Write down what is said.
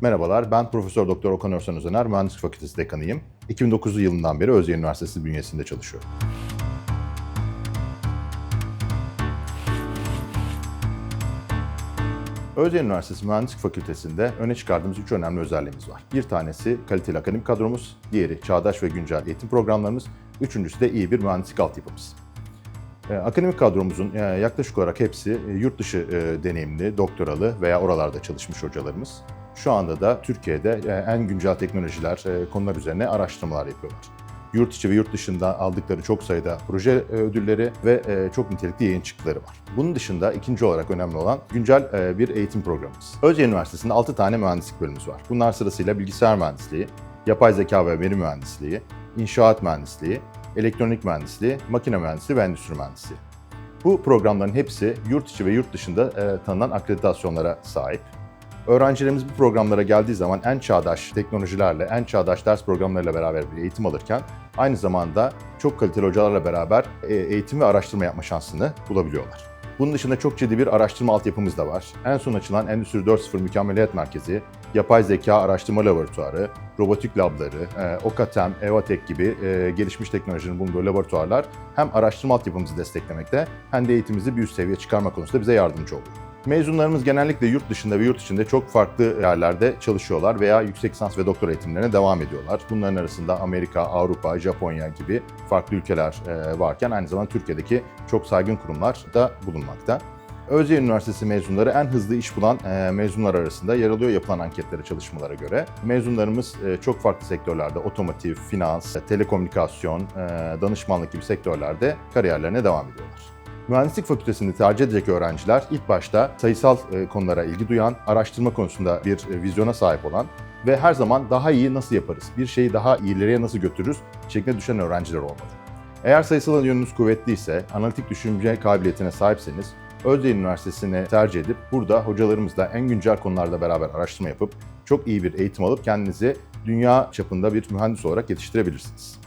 Merhabalar, ben Profesör Doktor Okan Örsen Özener, Mühendislik Fakültesi Dekanıyım. 2009 yılından beri Özyeğin Üniversitesi bünyesinde çalışıyorum. Özyeğin Üniversitesi Mühendislik Fakültesi'nde öne çıkardığımız üç önemli özelliğimiz var. Bir tanesi kaliteli akademik kadromuz, diğeri çağdaş ve güncel eğitim programlarımız, üçüncüsü de iyi bir mühendislik altyapımız. Ee, Akademik kadromuzun e, yaklaşık olarak hepsi e, yurt dışı e, deneyimli, doktoralı veya oralarda çalışmış hocalarımız. Şu anda da Türkiye'de e, en güncel teknolojiler, e, konular üzerine araştırmalar yapıyorlar. Yurt içi ve yurt dışında aldıkları çok sayıda proje e, ödülleri ve e, çok nitelikli yayın çıktıları var. Bunun dışında ikinci olarak önemli olan güncel e, bir eğitim programımız. Özyeğin Üniversitesi'nde 6 tane mühendislik bölümümüz var. Bunlar sırasıyla bilgisayar mühendisliği, yapay zeka ve veri mühendisliği, inşaat mühendisliği, elektronik mühendisliği, makine mühendisliği ve endüstri mühendisliği. Bu programların hepsi yurt içi ve yurt dışında e, tanınan akreditasyonlara sahip. Öğrencilerimiz bu programlara geldiği zaman en çağdaş teknolojilerle, en çağdaş ders programlarıyla beraber bir eğitim alırken aynı zamanda çok kaliteli hocalarla beraber e, eğitim ve araştırma yapma şansını bulabiliyorlar. Bunun dışında çok ciddi bir araştırma altyapımız da var. En son açılan Endüstri 4.0 Mükemmeliyet Merkezi, Yapay Zeka Araştırma Laboratuvarı, robotik labları, e, OKATEM, EVATEK gibi e, gelişmiş teknolojinin bulunduğu laboratuvarlar hem araştırma altyapımızı desteklemekte hem de eğitimimizi bir üst seviyeye çıkarma konusunda bize yardımcı oluyor. Mezunlarımız genellikle yurt dışında ve yurt içinde çok farklı yerlerde çalışıyorlar veya yüksek lisans ve doktora eğitimlerine devam ediyorlar. Bunların arasında Amerika, Avrupa, Japonya gibi farklı ülkeler e, varken aynı zamanda Türkiye'deki çok saygın kurumlar da bulunmakta. Özyeğin Üniversitesi mezunları en hızlı iş bulan e, mezunlar arasında yer alıyor yapılan anketlere, çalışmalara göre. Mezunlarımız e, çok farklı sektörlerde, otomotiv, finans, telekomünikasyon, danışmanlık gibi sektörlerde kariyerlerine devam ediyorlar. Mühendislik fakültesini tercih edecek öğrenciler ilk başta sayısal e, konulara ilgi duyan, araştırma konusunda bir e, vizyona sahip olan ve her zaman daha iyi nasıl yaparız, bir şeyi daha ileriye nasıl götürürüz şeklinde düşen öğrenciler olmalı. Eğer sayısal yönünüz kuvvetliyse, analitik düşünce kabiliyetine sahipseniz Özyeğin Üniversitesi'ni tercih edip burada hocalarımızla en güncel konularda beraber araştırma yapıp çok iyi bir eğitim alıp kendinizi dünya çapında bir mühendis olarak yetiştirebilirsiniz.